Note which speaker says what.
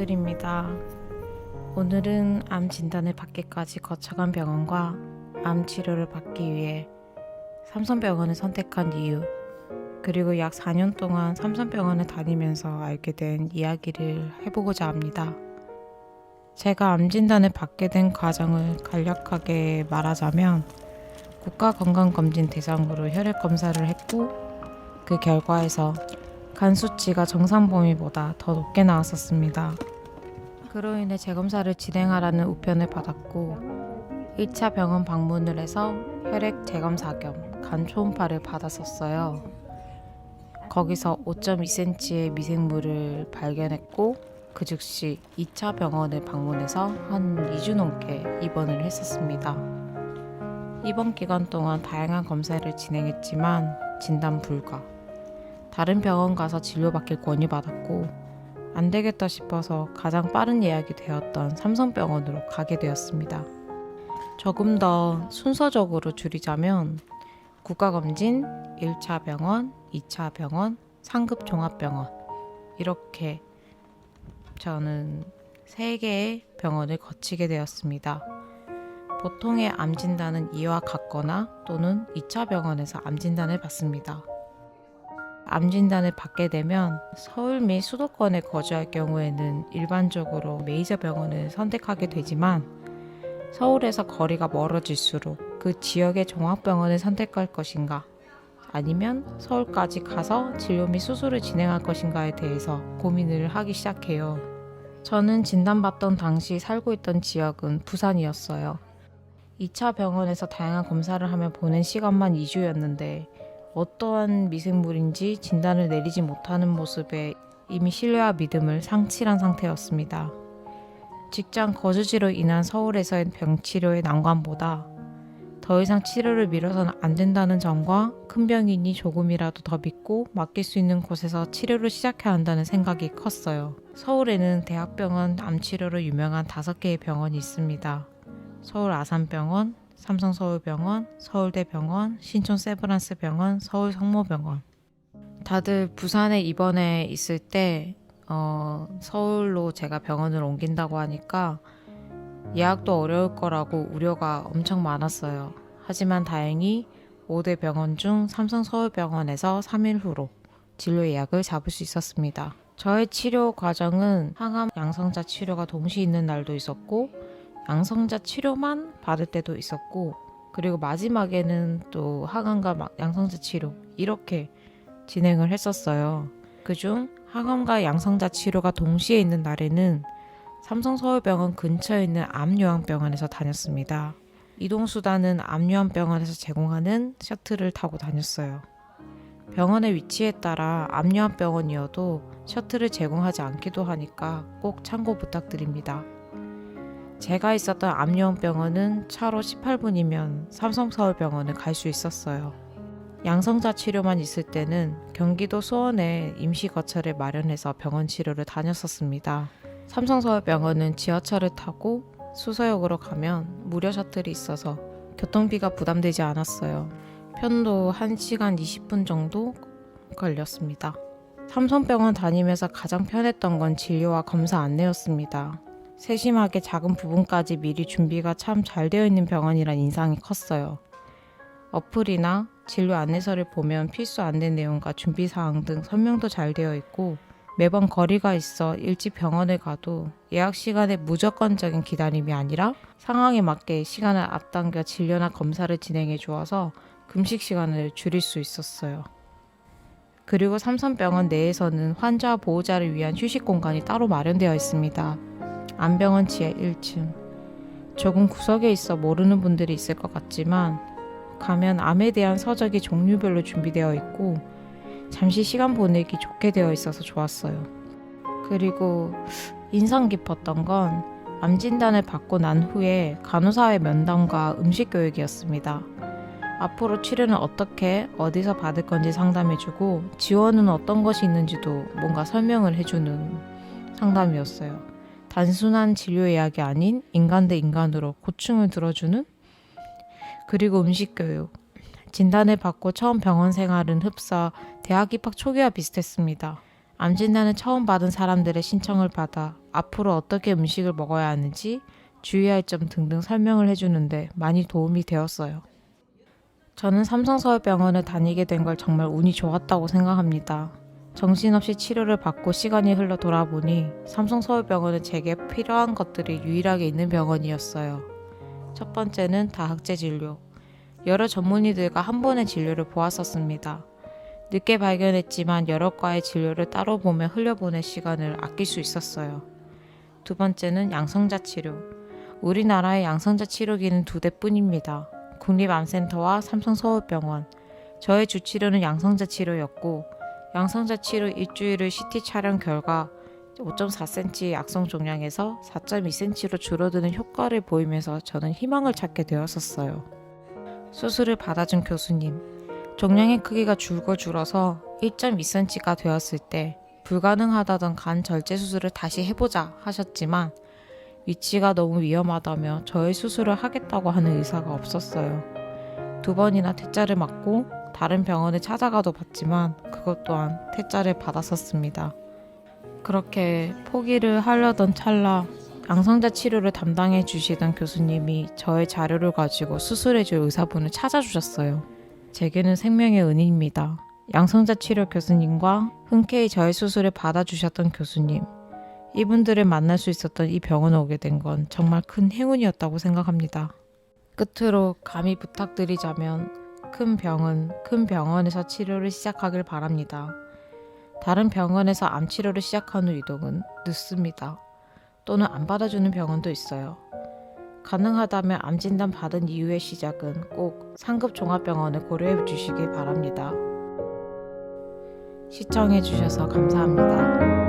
Speaker 1: 예술입니다. 오늘은 암 진단을 받기까지 거쳐간 병원과 암 치료를 받기 위해 삼성병원을 선택한 이유, 그리고 약 4년 동안 삼성병원을 다니면서 알게 된 이야기를 해보고자 합니다. 제가 암 진단을 받게 된 과정을 간략하게 말하자면 국가건강검진 대상으로 혈액 검사를 했고 그 결과에서 간 수치가 정상 범위보다 더 높게 나왔었습니다. 그로 인해 재검사를 진행하라는 우편을 받았고 1차 병원 방문을 해서 혈액 재검사 겸 간 초음파를 받았었어요. 거기서 5.2cm의 미생물을 발견했고 그 즉시 2차 병원을 방문해서 한 2주 넘게 입원을 했었습니다. 입원 기간 동안 다양한 검사를 진행했지만 진단 불가. 다른 병원 가서 진료받길 권유받았고 안 되겠다 싶어서 가장 빠른 예약이 되었던 삼성병원으로 가게 되었습니다. 조금 더 순서적으로 줄이자면 국가검진, 1차 병원, 2차 병원, 상급 종합병원 이렇게 저는 세 개의 병원을 거치게 되었습니다. 보통의 암 진단은 이와 같거나 또는 2차 병원에서 암 진단을 받습니다. 암 진단을 받게 되면 서울 및 수도권에 거주할 경우에는 일반적으로 메이저 병원을 선택하게 되지만 서울에서 거리가 멀어질수록 그 지역의 종합병원을 선택할 것인가 아니면 서울까지 가서 진료 및 수술을 진행할 것인가에 대해서 고민을 하기 시작해요. 저는 진단받던 당시 살고 있던 지역은 부산이었어요. 2차 병원에서 다양한 검사를 하며 보낸 시간만 2주였는데 어떠한 미생물인지 진단을 내리지 못하는 모습에 이미 신뢰와 믿음을 상실한 상태였습니다. 직장 거주지로 인한 서울에서의 병치료의 난관보다 더 이상 치료를 미뤄서는 안 된다는 점과 큰 병이니 조금이라도 더 믿고 맡길 수 있는 곳에서 치료를 시작해야 한다는 생각이 컸어요. 서울에는 대학병원 암치료로 유명한 다섯 개의 병원이 있습니다. 서울 아산병원, 삼성서울병원, 서울대병원, 신촌 세브란스병원, 서울 성모병원. 다들 부산에 입원해 있을 때 어, 서울로 제가 병원을 옮긴다고 하니까 예약도 어려울 거라고 우려가 엄청 많았어요. 하지만 다행히 5대 병원 중 삼성서울병원에서 3일 후로 진료 예약을 잡을 수 있었습니다. 저의 치료 과정은 항암 양성자 치료가 동시에 있는 날도 있었고 양성자 치료만 받을 때도 있었고 그리고 마지막에는 또 항암과 막- 양성자 치료 이렇게 진행을 했었어요. 그중 항암과 양성자 치료가 동시에 있는 날에는 삼성서울병원 근처에 있는 암요양병원에서 다녔습니다. 이동수단은 암요양병원에서 제공하는 셔틀을 타고 다녔어요. 병원의 위치에 따라 암요양병원이어도 셔틀을 제공하지 않기도 하니까 꼭 참고 부탁드립니다. 제가 있었던 암요양병원은 차로 18분이면 삼성서울병원을 갈 수 있었어요. 양성자 치료만 있을 때는 경기도 수원에 임시 거처를 마련해서 병원 치료를 다녔었습니다. 삼성서울병원은 지하철을 타고 수서역으로 가면 무료 셔틀이 있어서 교통비가 부담되지 않았어요. 편도 1시간 20분 정도 걸렸습니다. 삼성병원 다니면서 가장 편했던 건 진료와 검사 안내였습니다. 세심하게 작은 부분까지 미리 준비가 참 잘 되어 있는 병원이란 인상이 컸어요. 어플이나 진료 안내서를 보면 필수 안내 내용과 준비 사항 등 설명도 잘 되어 있고 매번 거리가 있어 일찍 병원에 가도 예약 시간에 무조건적인 기다림이 아니라 상황에 맞게 시간을 앞당겨 진료나 검사를 진행해 주어서 금식 시간을 줄일 수 있었어요. 그리고 삼성병원 내에서는 환자와 보호자를 위한 휴식 공간이 따로 마련되어 있습니다. 안병원 지하 1층. 조금 구석에 있어 모르는 분들이 있을 것 같지만 가면 암에 대한 서적이 종류별로 준비되어 있고 잠시 시간 보내기 좋게 되어 있어서 좋았어요. 그리고 인상 깊었던 건 암 진단을 받고 난 후에 간호사의 면담과 음식 교육이었습니다. 앞으로 치료는 어떻게 어디서 받을 건지 상담해주고 지원은 어떤 것이 있는지도 뭔가 설명을 해주는 상담이었어요. 단순한 진료 예약이 아닌 인간 대 인간으로 고충을 들어주는 그리고 음식 교육. 진단을 받고 처음 병원 생활은 흡사 대학 입학 초기와 비슷했습니다. 암 진단을 처음 받은 사람들의 신청을 받아 앞으로 어떻게 음식을 먹어야 하는지 주의할 점 등등 설명을 해주는데 많이 도움이 되었어요. 저는 삼성서울병원을 다니게 된 걸 정말 운이 좋았다고 생각합니다. 정신없이 치료를 받고 시간이 흘러 돌아보니 삼성서울병원은 제게 필요한 것들이 유일하게 있는 병원이었어요. 첫 번째는 다학제 진료. 여러 전문의들과 한 번의 진료를 보았었습니다. 늦게 발견했지만 여러 과의 진료를 따로 보며 흘려보낼 시간을 아낄 수 있었어요. 두 번째는 양성자 치료. 우리나라의 양성자 치료기는 두 대뿐입니다. 국립암센터와 삼성서울병원. 저의 주치료는 양성자 치료였고 양성자 치료 일주일을 CT 촬영 결과 5.4cm의 악성 종양에서 4.2cm로 줄어드는 효과를 보이면서 저는 희망을 찾게 되었었어요. 수술을 받아준 교수님. 종양의 크기가 줄고 줄어서 1.2cm가 되었을 때 불가능하다던 간 절제 수술을 다시 해보자 하셨지만 위치가 너무 위험하다며 저의 수술을 하겠다고 하는 의사가 없었어요. 두 번이나 퇴짜를 맞고 다른 병원에 찾아가도 봤지만 그것 또한 퇴짜를 받았었습니다. 그렇게 포기를 하려던 찰나 양성자 치료를 담당해 주시던 교수님이 저의 자료를 가지고 수술해 줄 의사분을 찾아주셨어요. 제게는 생명의 은인입니다. 양성자 치료 교수님과 흔쾌히 저의 수술을 받아주셨던 교수님. 이분들을 만날 수 있었던 이 병원에 오게 된 건 정말 큰 행운이었다고 생각합니다. 끝으로 감히 부탁드리자면 큰 병은 큰 병원에서 치료를 시작하길 바랍니다. 다른 병원에서 암 치료를 시작한 후 이동은 늦습니다. 또는 안 받아주는 병원도 있어요. 가능하다면 암 진단 받은 이후의 시작은 꼭 상급 종합병원을 고려해 주시기 바랍니다. 시청해 주셔서 감사합니다.